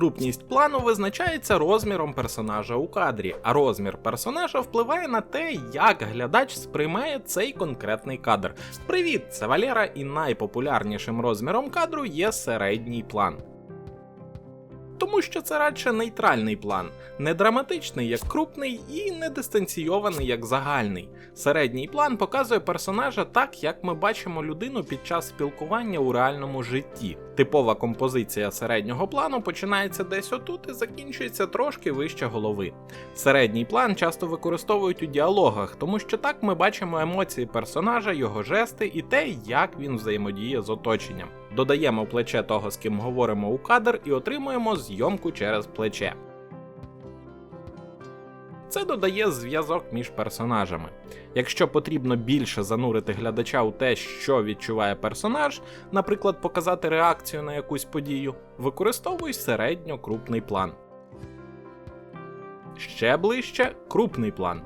Крупність плану визначається розміром персонажа у кадрі, а розмір персонажа впливає на те, як глядач сприймає цей конкретний кадр. Привіт, це Валера, і найпопулярнішим розміром кадру є середній план. Тому що це радше нейтральний план, не драматичний як крупний і не дистанційований як загальний. Середній план показує персонажа так, як ми бачимо людину під час спілкування у реальному житті. Типова композиція середнього плану починається десь отут і закінчується трошки вище голови. Середній план часто використовують у діалогах, тому що так ми бачимо емоції персонажа, його жести і те, як він взаємодіє з оточенням. Додаємо плече того, з ким говоримо у кадр, і отримуємо зйомку через плече. Це додає зв'язок між персонажами. Якщо потрібно більше занурити глядача у те, що відчуває персонаж, наприклад, показати реакцію на якусь подію, використовуй середньо-крупний план. Ще ближче крупний план.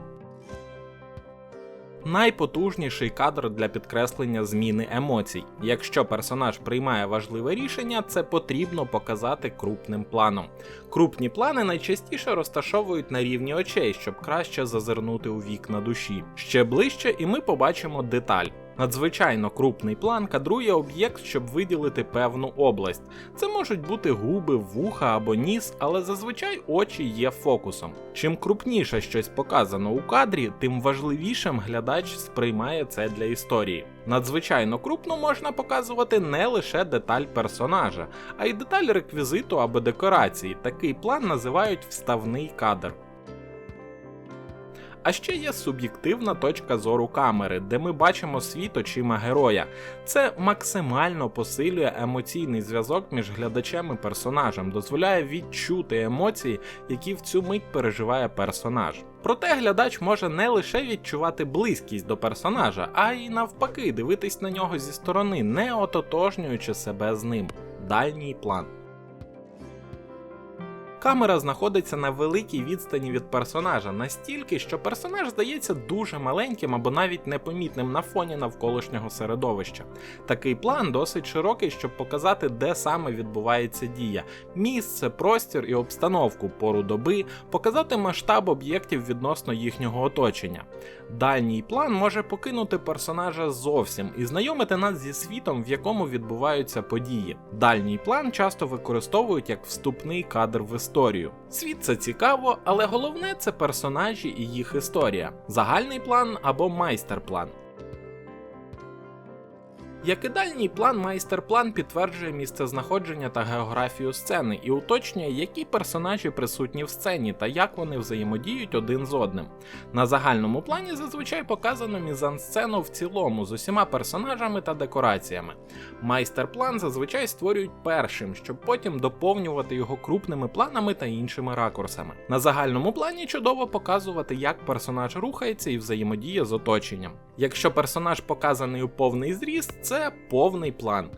Найпотужніший кадр для підкреслення зміни емоцій. Якщо персонаж приймає важливе рішення, це потрібно показати крупним планом. Крупні плани найчастіше розташовують на рівні очей, щоб краще зазирнути у вікна душі. Ще ближче, і ми побачимо деталь. Надзвичайно крупний план кадрує об'єкт, щоб виділити певну область. Це можуть бути губи, вуха або ніс, але зазвичай очі є фокусом. Чим крупніше щось показано у кадрі, тим важливішим глядач сприймає це для історії. Надзвичайно крупно можна показувати не лише деталь персонажа, а й деталь реквізиту або декорації. Такий план називають вставний кадр. А ще є суб'єктивна точка зору камери, де ми бачимо світ очима героя. Це максимально посилює емоційний зв'язок між глядачем і персонажем, дозволяє відчути емоції, які в цю мить переживає персонаж. Проте глядач може не лише відчувати близькість до персонажа, а й навпаки дивитись на нього зі сторони, не ототожнюючи себе з ним. Дальній план. Камера знаходиться на великій відстані від персонажа, настільки, що персонаж здається дуже маленьким або навіть непомітним на фоні навколишнього середовища. Такий план досить широкий, щоб показати, де саме відбувається дія, місце, простір і обстановку, пору доби, показати масштаб об'єктів відносно їхнього оточення. Дальній план може покинути персонажа зовсім і знайомити нас зі світом, в якому відбуваються події. Дальній план часто використовують як вступний кадр в історію. Світ це цікаво, але головне це персонажі і їх історія, загальний план або майстер-план. Як і дальній план, майстер-план підтверджує місцезнаходження та географію сцени і уточнює, які персонажі присутні в сцені та як вони взаємодіють один з одним. На загальному плані зазвичай показано мізансцену в цілому з усіма персонажами та декораціями. Майстер-план зазвичай створюють першим, щоб потім доповнювати його крупними планами та іншими ракурсами. На загальному плані чудово показувати, як персонаж рухається і взаємодіє з оточенням. Якщо персонаж показаний у повний зріст, це повний план.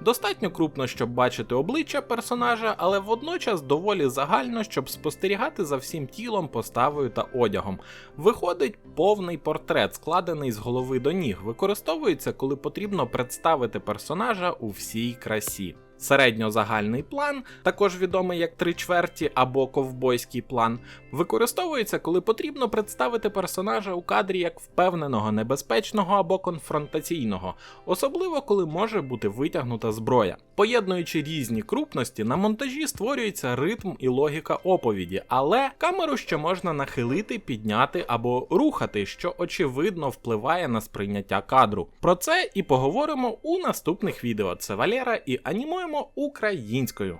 Достатньо крупно, щоб бачити обличчя персонажа, але водночас доволі загально, щоб спостерігати за всім тілом, поставою та одягом. Виходить повний портрет, складений з голови до ніг, використовується, коли потрібно представити персонажа у всій красі. Середньозагальний план, також відомий як три чверті або ковбойський план, використовується, коли потрібно представити персонажа у кадрі як впевненого, небезпечного або конфронтаційного, особливо коли може бути витягнута зброя. Поєднуючи різні крупності, на монтажі створюється ритм і логіка оповіді, але камеру ще можна нахилити, підняти або рухати, що очевидно впливає на сприйняття кадру. Про це і поговоримо у наступних відео. Це Валера і анімуємо українською.